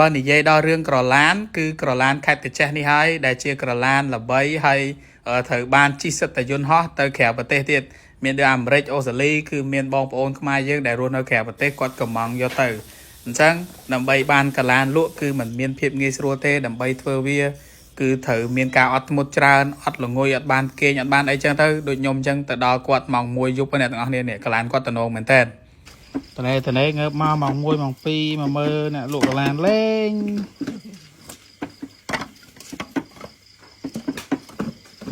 បើនិយាយដល់រឿងក្រឡាន គឺក្រឡានខេត្តកាចេះនេះហើយដែលជាក្រឡានល្បីហើយអឺត្រូវបានជិះសិទ្ធិយន្តហោះទៅក្រៅប្រទេសទៀតមានដូចអាមេរិកអូស្ត្រាលីគឺមានបងប្អូនខ្មែរយើងដែលរស់នៅក្រៅប្រទេសគាត់កំងយកទៅអញ្ចឹងដើម្បីបានក្រឡានលក់គឺมันមានភាពងាយស្រួលទេដើម្បីធ្វើវា គឺត្រូវមានការអត់ធ្មត់ច្រើនអត់ល្ងុយអត់បានគេងអត់បានអីចឹងទៅដូចខ្ញុំចឹងទៅដល់គាត់ម៉ោង1យប់ហ្នឹងអ្នកទាំងអស់គ្នានេះកលានគាត់តំណងមែនតើ តនេះតនេះងើបមកម៉ោង1ម៉ោង2មកមើលអ្នកលក់កលានលេង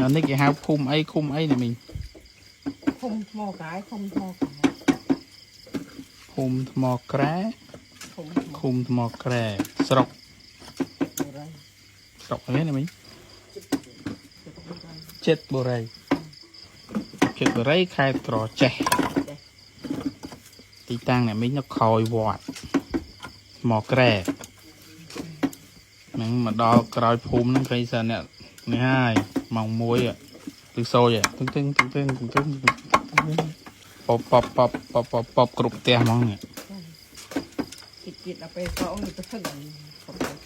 នៅនេះគេហៅភូមិអីឃុំអីនេះមីងឃុំថ្មកាយឃុំថ្មកាយភូមិថ្មក្រែឃុំថ្មឃុំថ្មក្រែស្រុកបុរីស្រុកអីនេះមីងចិត្តបុរីចិត្តបុរីចិត្តបុរីខេត្តក្រចេះ ទីតាំងអ្នកមីងនៅក្រោយវត្តថ្មក្រែហ្នឹងមកដល់ក្រោយភូមិហ្នឹងឃើញសារអ្នកនេះហើយម៉ោង1ឬសូចទឹងទឹងទឹងទឹងទឹងទឹងពបពបពបពបពបពបគ្រប់ផ្ទះហ្មងនេះចិត្តចិត្តដល់ពេលកងនេះទៅស្ឹងខ្ញុំ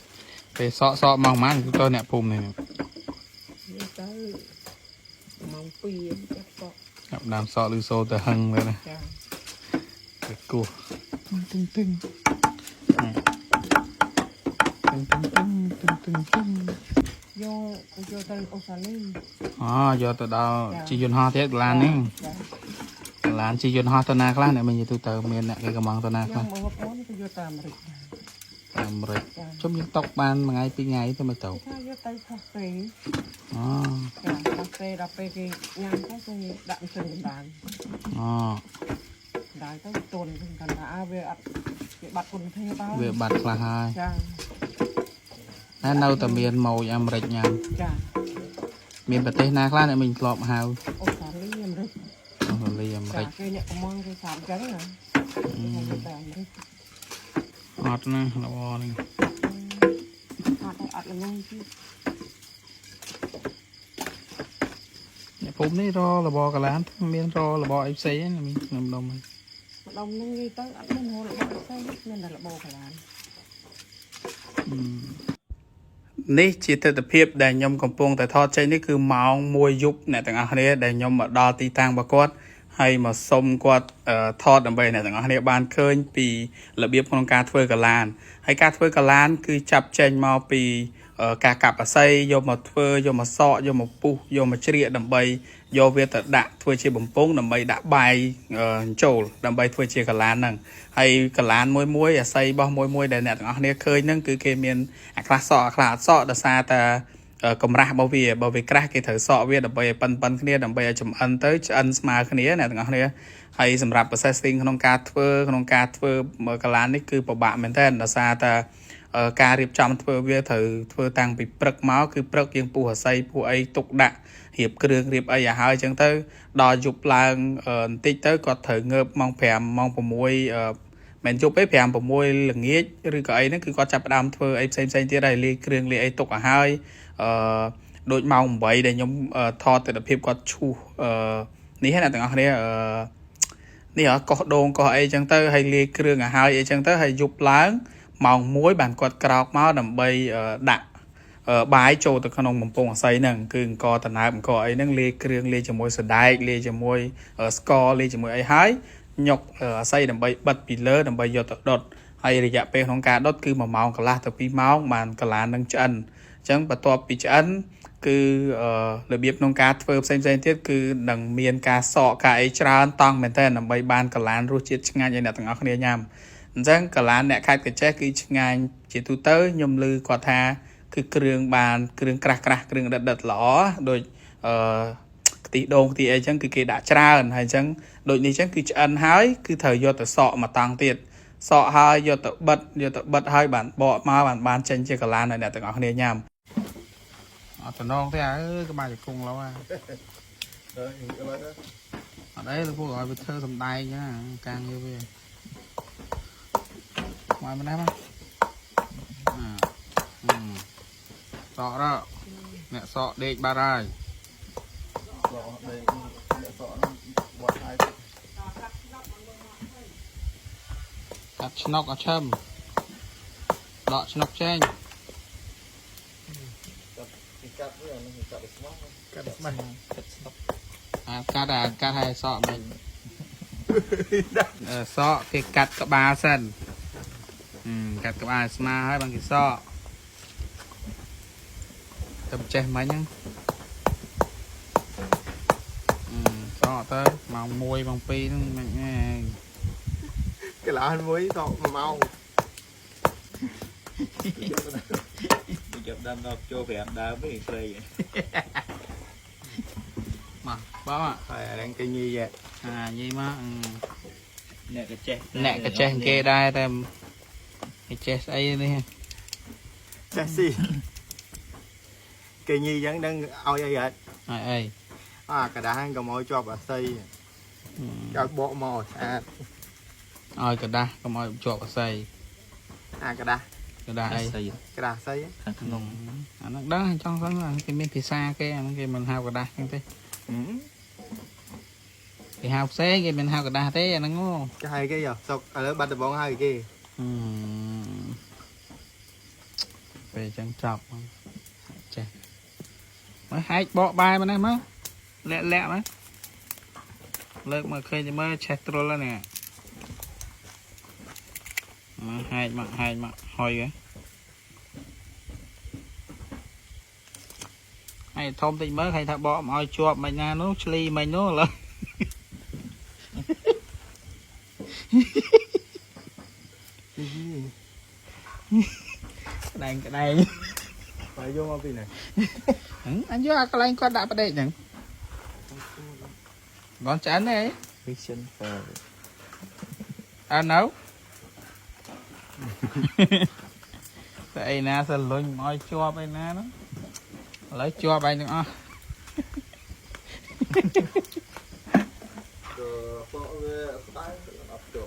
ពេលសក់សក់ម៉ោងប៉ុន្មានគឺទៅអ្នកភូមិនេះនេះទៅម៉ោង2ចាប់កក់ចាប់ដើមសក់ឬសូទៅហឹងទៅណាចា ទៅគោះទឹងទឹងទឹងទឹងទឹងទឹងទឹងទឹងយកយកទៅអូស្ត្រាលីអូយកទៅដល់ជីយន្តហោះទៀតកន្លាននេះចាកន្លានជីយន្តហោះទៅណាខ្លះអ្នកមានយទូទៅមានអ្នកគេកំងទៅណាញខ្លះមកបងប្អូនទៅយកទៅអាមេរិកអាមេរិកចាជុំយើងຕົកបានមួយថ្ងៃពីរថ្ងៃទៅមកទៅថាយកទៅផុសពេអូចាផុសពេដល់ពេលគេញ៉ាំទៅគេដាក់ជើងកណ្ដាលអូកណ្ដាលទៅទន់កណ្ដាលអើវាអត់វាបាត់គុណភាពហើយវាបាត់ខ្លះហើយចាតែនៅតែមានម៉ូយអាមេរិកញ៉ាំចាមានប្រទេសណាខ្លះអ្នកមានធ្លាប់ហៅអូស្ត្រាលីអាមេរិកអូស្ត្រាលីអាមេចារិកគេអ្នកកំងគេសាមចឹងណាគេទៅតែអាមេរិកអត់ណាល្អនេះអត់ឲ្យអត់ល្ងងទៀតអ្នកភូមិនេះររបរកន្លានមានររបរអីផ្សេងណាមានខ្ញុំដុំហ្នឹងម្ដុំហ្នឹងនិយាយទៅអត់មានរលរបស់ផ្សេងមានតែរបបកលាននេះជាទស្សនភាពដែលខ្ញុំកំពុងតែថតចេញនេះគឺម៉ោង1យប់អ្នកទាំងអស់គ្នាដែលខ្ញុំមកដល់ទីតាំងរបស់គាត់ហើយមកសុំគាត់អឺថតដើម្បីអ្នកទាំងអស់គ្នាបានឃើញពីរបៀបក្នុងការធ្វើកលានហើយការធ្វើកលាន គឺចាប់ចេញមកពីអឺការកាប់អាស័យយកមកធ្វើយកមកសក់យកមកពុះយកមកជ្រៀកដើម្បី យកវាទៅដាក់ធ្វើជាបំពង់ដើម្បីដាក់បាយអឺចូលដើម្បីធ្វើជាកលានហ្នឹងហើយកលានមួយមួយអាស័យរបស់មួយមួយដែលអ្នកទាំងអស់គ្នាឃើញហ្នឹងគឺគេមានអាខ្លះសក់អាខ្លះអត់សក់ដោយសារតែអឺកម្រាស់របស់វាបើវាក្រាស់គេត្រូវសក់វាដើម្បីឲ្យប៉ិនប៉ិនគ្នាដើម្បីឲ្យចំអិនទៅឆ្អិនស្មើគ្នាអ្នកទាំងអស់គ្នាហើយសម្រាប់ processing ក្នុងការធ្វើក្នុងការធ្វើកលាននេះគឺពិបាកមែនទែនដោយសារតែអឺ ការរៀបចំធ្វើវាត្រូវធ្វើតាំងពីព្រឹកមកគឺព្រឹកយើងពុះអាស័យពុះអីទុកដាក់រៀបគ្រឿងរៀបអីឲ្យហើយអញ្ចឹងទៅដល់យប់ឡើងអឺបន្តិចទៅគាត់ត្រូវងើបម៉ោង5ម៉ោង6អឺមិនយប់ទេ5 6ល្ងាចឬក៏អីហ្នឹងគឺគាត់ចាប់ផ្ដើមធ្វើអីផ្សេងផ្សេងៗទៀតហើយលាយគ្រឿងលាយអីទុកឲ្យហើយអឺដូចម៉ោង8ដែលខ្ញុំអឺថតទស្សនភាពគាត់ឈូសអឺនេះហ្នឹងអ្នកទាំងអស់គ្នាអឺនេះហ៎កោះដូងកោះអីចឹងទៅហើយលាយគ្រឿងឲ្យហើយអីចឹងទៅហើយយប់ឡើង ម៉ោង1បានគាត់ក្រោកមកដើម្បីអឺដាក់អឺបាយចូលទៅក្នុងបំពង់អាស័យហ្នឹងគឺអង្គតណើបអង្គអីហ្នឹងលាយគ្រឿងលាយជាមួយសណ្ដែកលាយជាមួយអឺស្ករលាយជាមួយអីហើយញុកអឺអាស័យដើម្បីបិទពីលើដើម្បីយកទៅដុតហើយរយៈពេលក្នុងការដុតគឺ1ម៉ោងកន្លះទៅ2ម៉ោងបានកន្លាននឹងឆ្អិនអញ្ចឹងបន្ទាប់ពីឆ្អិនគឺអឺរបៀបក្នុងការធ្វើផ្សេងផ្សេងៗទៀតគឺនឹងមានការសកការអីច្រើនតង់មែនតើដើម្បីបានកលានរសជាតិឆ្ងាញ់ឲ្យអ្នកទាំងអស់គ្នាញ៉ាំ អញ្ចឹងកលានអ្នកខេត្តកញ្ចេះគឺឆ្ងាញ់ជាទូទៅខ្ញុំឮគាត់ថា គឺគ្រឿងបានគ្រឿងក្រាស់ក្រាស់គ្រឿងដិតដិតល្អដូចអឺខ្ទិះដូងខ្ទិះអីចឹងគឺគេដាក់ច្រើនហើយអញ្ចឹងដូចនេះចឹងគឺឆ្អិនហើយគឺត្រូវយកទៅសកមកតង់ទៀតសកហើយយកទៅបិទយកទៅបិទហើយបានបកមកបានបានចេញជាកលានឲ្យអ្នកទាំងអស់គ្នាញ៉ាំអត់តំណងទេអើយក្បាលជង្គង់ឡូវអាអត់អីលោកពួកឲ្យវាធ្វើសំដែងចឹង มาได้ปะสอแล้วเนี่ยสอเด็กบารายสอเด็กเนี่ยสอบอดไทยកាត់ឆ្នុកអាឈឹមដកឆ្នុកចេញកាត់វាអានេះកាត់ស្មោះកាត់ស្មោះកាត់ស្នុកអាកាត់អាកាត់ឲ្យសក់មិញសក់គេកាត់ក្បាលសិន អឺកាត់ក្បាលឲ្យស្មើហើយបានគេសក់ទៅចេះមិញហ្នឹងអឺសក់ទៅម៉ោង1ម៉ោង2ហ្នឹងមិនឯង cái lá muối to mà mau ចាប់ដើមដល់ចូល5ដើមវិញព្រៃមកបងអ่ะ phải đang cây nhi vậy អាញីមកអឺអ្នកក៏ចេះអ្នក cái hay ấy đi ha. Chelsea kỳ nhi vẫn đang ao ai vậy. Ai ai à cả đá hàng cầm ôi cho bà xây ừ. cho bộ mồi à ôi cả đá cầm ôi cho bà xây à cả đá. Cả đá ấy cả đá xây á. Ừ. À, nó đó trong đó là cái miếng thịt xa cái cái mình hao cả đá như thế ừ. thì hao xé cái mình hao cả đá thế nó ngon cái hai cái giờ sọc ở à, bắt được bóng hai cái kia. ពេលចឹងចប់ហ្នឹងចេះមកហែកបកបាយមកនេះមកលាក់លាក់មកលើកមកឃើញទៅមើលឆេះទ្រុលហើយនេះមកហែកមកហែកមកហុយហ៎ហើយធំតិចមើលឃើញថាបកមកឲ្យជាប់មិនណានោះឆ្លីមិននោះឥឡូវ ក្តែងក្តែង phải vô mau bên này ហឹមអញយកអាកន្លែងគាត់ដាក់ប្រដេកហ្នឹងបងឆ្អិនទេ mission for អើនៅតែអីណាសលុញមកឲ្យជាប់អីណាហ្នឹងឥឡូវជាប់ឯងទាំងអស់ rồi bộ về tay ập chỗ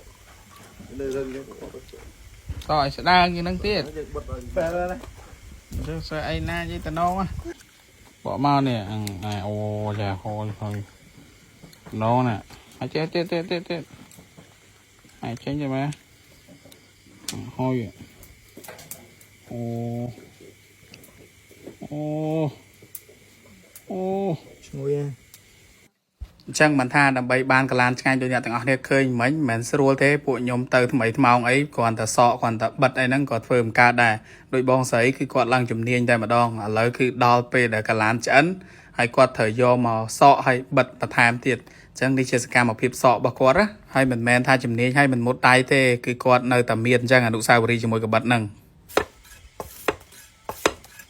nơi rừng đấy តឲ្យស្ដើងជា ងហ្នឹងទៀត nó giật bật rồi về đây này ទៅសើអីណានិយាយតំណងហ៎បកមកនេះអឺអាអូចាហូយហូយណងណាអាចចេះទៀតទៀតទៀតទៀតអាចចេញទៅមកហូយអូអូអូ chui អញ្ចឹងមិនថាដើម្បីបានកលានឆ្ងាញ់ដូចអ្នកទាំងអស់គ្នាឃើញមិញមិនមែនស្រួលទេពួកខ្ញុំទៅថ្មីថ្មោងអីគ្រាន់តែសក់គ្រាន់តែបិទអីហ្នឹងក៏ធ្វើមិនកើតដែរដោយបងស្រីគឺគាត់ឡើងជំនាញតែម្ដងឥឡូវគឺដល់ពេលដែលកលានឆ្អិនហើយគាត់ត្រូវយកមកសក់ហើយបិទបន្ថែមទៀតអញ្ចឹងនេះជាសកម្មភាពសក់របស់គាត់ណាហើយមិនមែនថាជំនាញហើយមិនមុតដៃទេគឺគាត់នៅតែមានអញ្ចឹងអនុស្សាវរីយ៍ជាមួយក្បិតហ្នឹង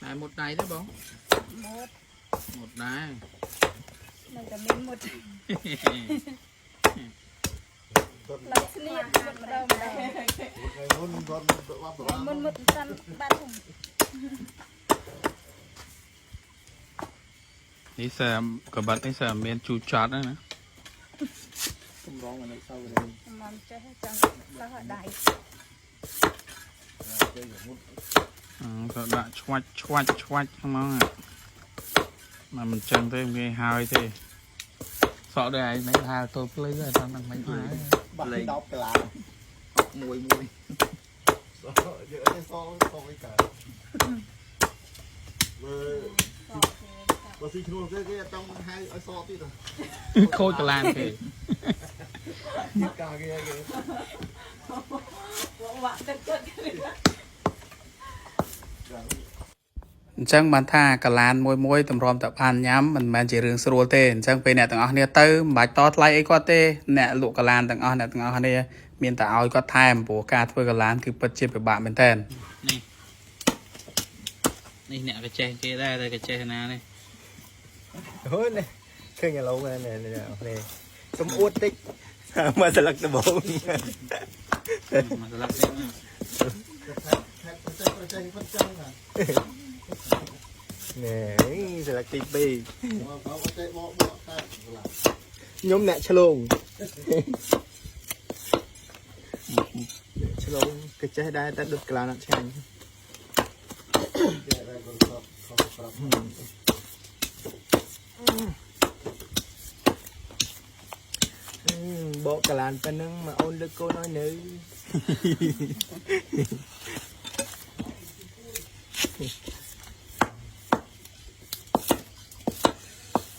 តែមុតដៃទេបង một មុតដែរ នៅតែមានមុតឡៃស្លៀកម្ដងម្ដងមុនមុនបាត់បាត់មុនមុនតាន់បាត់នេះសាកបាត់នេះសាមានជូចត់ណាកម្រងនៅសៅរនេះខ្ញុំចេះចង់ដោះដៃអឺក៏ដាក់ឆ្វាច់ឆ្វាច់ឆ្វាច់ហ្នឹងមកអាមិនចឹងទេគេហើយទេ សក់ដូចឯងមិនហៅទល់ភ្លឺហើយតាមនឹងមិនហើយ bắt Lên. đọc cái lá មួយមួយ giữa cái so so với cả Và và xin luôn cái cái trong hai ở so tí rồi ខូចកលានគេ cả kia kia អញ្ចឹងបានថាកលានមួយមួយតម្រាំតែបានញ៉ាំមិនមែនជារឿងស្រួលទេអញ្ចឹងពេលអ្នកទាំងអស់គ្នាទៅមិនបាច់តថ្លៃអីគាត់ទេអ្នកលក់កលានទាំងអស់អ្នកទាំងអស់គ្នាមានតែឲ្យគាត់ថែមព្រោះការធ្វើកលានគឺពិតជាពិបាកមែនតើនេះនេះអ្នកក៏ចេះគេដែរតែក៏ចេះណានេះ Hối này Cái nhà lâu này này này này Cầm uất tích Mà sẽ lật từ bộ មកស្លាប់នេះ Nè, sẽ là tivi. Nhóm nè chlong. Chlong cái chế đây ta được là nó chanh. bộ cà làn tên mà ôn được cô nói nữ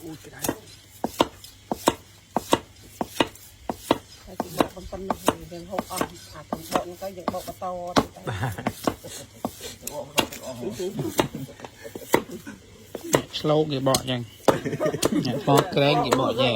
អូច្រៃតែគេដាក់បំពេញនេះយើងហូបអស់អាទាំងបកហ្នឹងទៅយើងបកបន្តទៅបាទបកបន្តទាំងអស់ឆ្លោកគេបកអញ្ចឹងអ្នកបកក្រែងគេបកយ៉ា